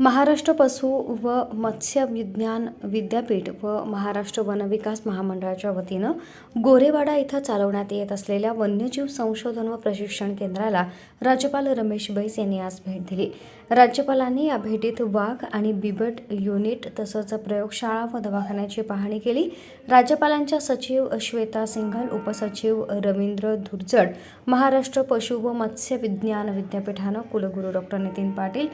महाराष्ट्र पशु व मत्स्य विज्ञान विद्यापीठ व महाराष्ट्र वनविकास महामंडळाच्या वतीनं गोरेवाडा इथं चालवण्यात येत असलेल्या वन्यजीव संशोधन व प्रशिक्षण केंद्राला राज्यपाल रमेश बैस यांनी आज भेट दिली. राज्यपालांनी या भेटीत वाघ आणि बिबट युनिट तसंच प्रयोगशाळा व दवाखान्याची पाहणी केली. राज्यपालांच्या सचिव श्वेता सिंघल उपसचिव रवींद्र धुरजड महाराष्ट्र पशु व मत्स्य विज्ञान विद्यापीठानं कुलगुरू डॉक्टर नितीन पाटील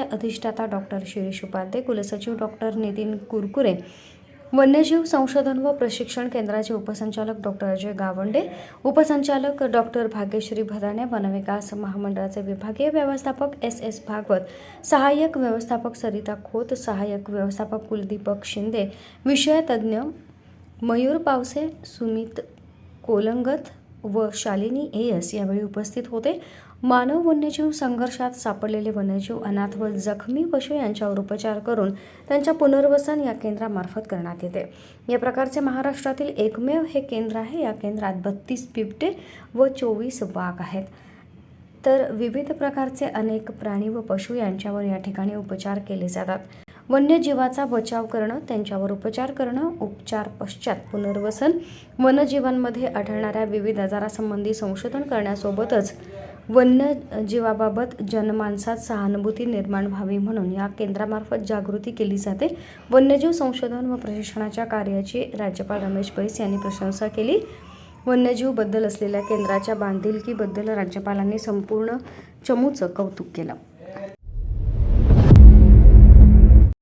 माफसूचे अधिष्ठाता डॉक्टर शिरीष उपाध्ये कुलसचिव डॉक्टर नितीन कुरकुरे वन्यजीव संशोधन व प्रशिक्षण केंद्राचे उपसंचालक डॉक्टर अजय गावंडे उपसंचालक डॉक्टर भाग्यश्री भदाणे वनविकास महामंडळाचे विभागीय व्यवस्थापक एस एस भागवत सहाय्यक व्यवस्थापक सरिता खोत सहाय्यक व्यवस्थापक कुलदीपक शिंदे विषय तज्ज्ञ मयूर पावसे सुमित कोलंगत व शालिनी एयस यावेळी उपस्थित होते. मानव वन्यजीव संघर्षात सापडलेले वन्यजीव अनाथ व जखमी पशु यांच्यावर उपचार करून त्यांच्या पुनर्वसन या केंद्रामार्फत करण्यात येते. या प्रकारचे महाराष्ट्रातील एकमेव हे केंद्र आहे. या केंद्रात बत्तीस बिबटे व चोवीस वाघ आहेत. तर विविध प्रकारचे अनेक प्राणी व पशु यांच्यावर या ठिकाणी उपचार केले जातात. वन्यजीवाचा बचाव करणं त्यांच्यावर उपचार करणं उपचार पश्चात पुनर्वसन वनजीवांमध्ये आढळणाऱ्या विविध आजारासंबंधी संशोधन करण्यासोबतच वन्यजीवाबाबत जनमानसात सहानुभूती निर्माण व्हावी म्हणून या केंद्रामार्फत जागृती केली जाते. वन्यजीव संशोधन व प्रशिक्षणाच्या कार्याची राज्यपाल रमेश बैस यांनी प्रशंसा केली. वन्यजीवबद्दल असलेल्या केंद्राच्या बांधिलकीबद्दल राज्यपालांनी संपूर्ण चमूचं कौतुक केलं.